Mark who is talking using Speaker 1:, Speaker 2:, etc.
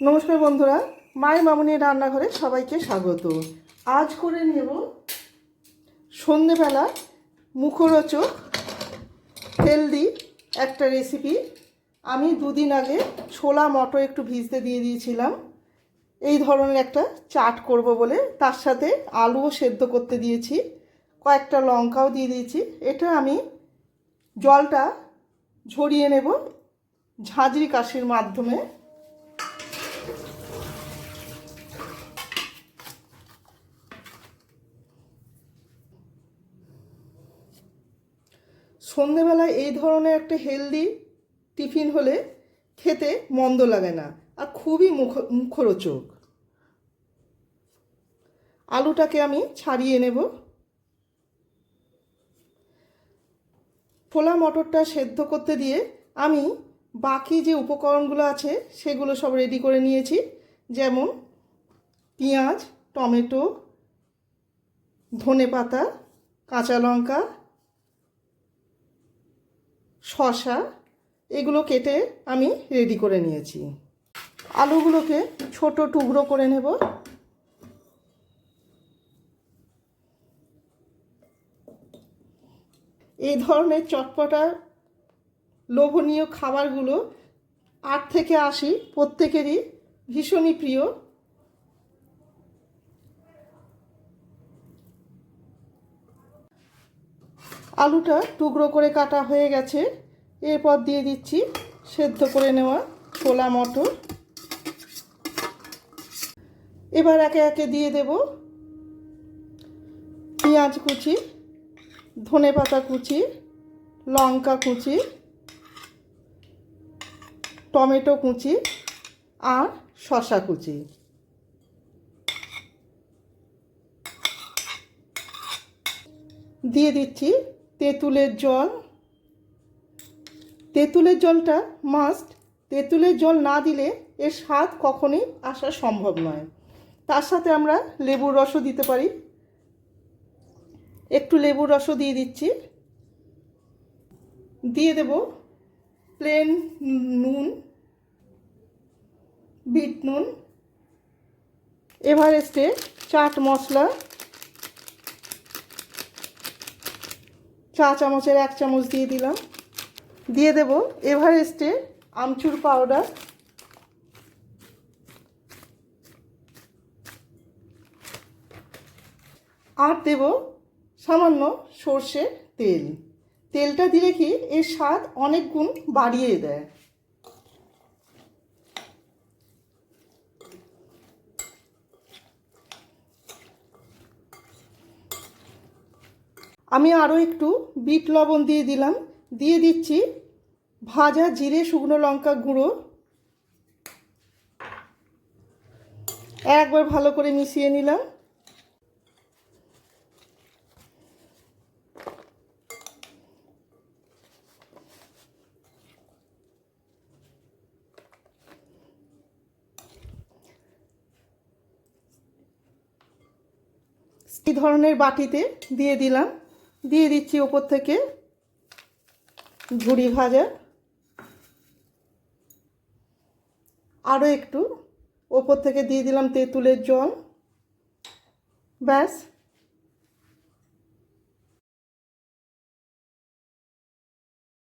Speaker 1: নমস্কার বন্ধুরা মায়ের মামুনির রান্নাঘরে সবাইকে স্বাগত। আজ করে নেব সন্ধেবেলা মুখরোচক, হেলদি একটা রেসিপি আমি দুদিন আগে ছোলা, মটর একটু ভিজতে দিয়ে দিয়েছিলাম। এই ধরনের একটা চাট করব বলে তার সাথে আলুও সেদ্ধ করতে দিয়েছি। কয়েকটা লঙ্কাও দিয়ে দিয়েছি। এটা আমি জলটা ঝরিয়ে নেব ঝাঁঝরি কাশির মাধ্যমে। সন্ধেবেলায় এই ধরনের একটা হেলদি টিফিন হলে খেতে মন্দ লাগে না আর খুবই মুখ, মুখরোচক। আলুটাকে আমি ছাড়িয়ে নেব। ফোলা মটরটা সেদ্ধ করতে দিয়ে আমি বাকি যে উপকরণগুলো আছে সেগুলো সব রেডি করে নিয়েছি। যেমন পেঁয়াজ, টমেটো ধনে পাতা কাঁচা লঙ্কা শশা এগুলো কেটে আমি রেডি করে নিয়েছি। আলুগুলোকে ছোট টুকরো করে নেব। এই ধরনের চটপটা লোভনীয় খাবারগুলো আট থেকে আশি প্রত্যেকেরই ভীষণই প্রিয়। আলুটা টুকরো করে কাটা হয়ে গেছে। এরপর দিয়ে দিচ্ছি সেদ্ধ করে নেওয়া ছোলা মটর। এবার একে একে দিয়ে দেব পেঁয়াজ কুচি, ধনে পাতা কুচি, লঙ্কা কুচি, টমেটো কুচি আর শশা কুচি। দিয়ে দিচ্ছি তেঁতুলের জল। তেঁতুলের জলটা মাস্ট তেঁতুলের জল না দিলে এর স্বাদ কখনোই আসা সম্ভব নয়। তার সাথে আমরা লেবুর রসও দিতে পারি। একটু লেবুর রসও দিয়ে দিচ্ছি। দিয়ে দেব প্লেন নুন, বিট নুন। এভারেস্টে চাট মশলা চা চামচের এক চামচ দিয়ে দিলাম। দিয়ে দেব এভারেস্টে আমচুর পাউডার। আর দেব সামান্য সর্ষে তেল। তেলটা দিলে কি এর স্বাদ অনেক গুণ বাড়িয়ে দেয়। আমি আরও একটু বিট লবণ দিয়ে দিলাম। দিয়ে দিচ্ছি ভাজা জিরে শুকনো লঙ্কা গুঁড়ো। একবার ভালো করে মিশিয়ে নিলাম। এই ধরনের বাটিতে দিয়ে দিলাম। দিয়ে দিচ্ছি ওপর থেকে ঝুড়ি ভাজা। আরও একটু ওপর থেকে দিয়ে দিলাম তেঁতুলের জল। ব্যাস।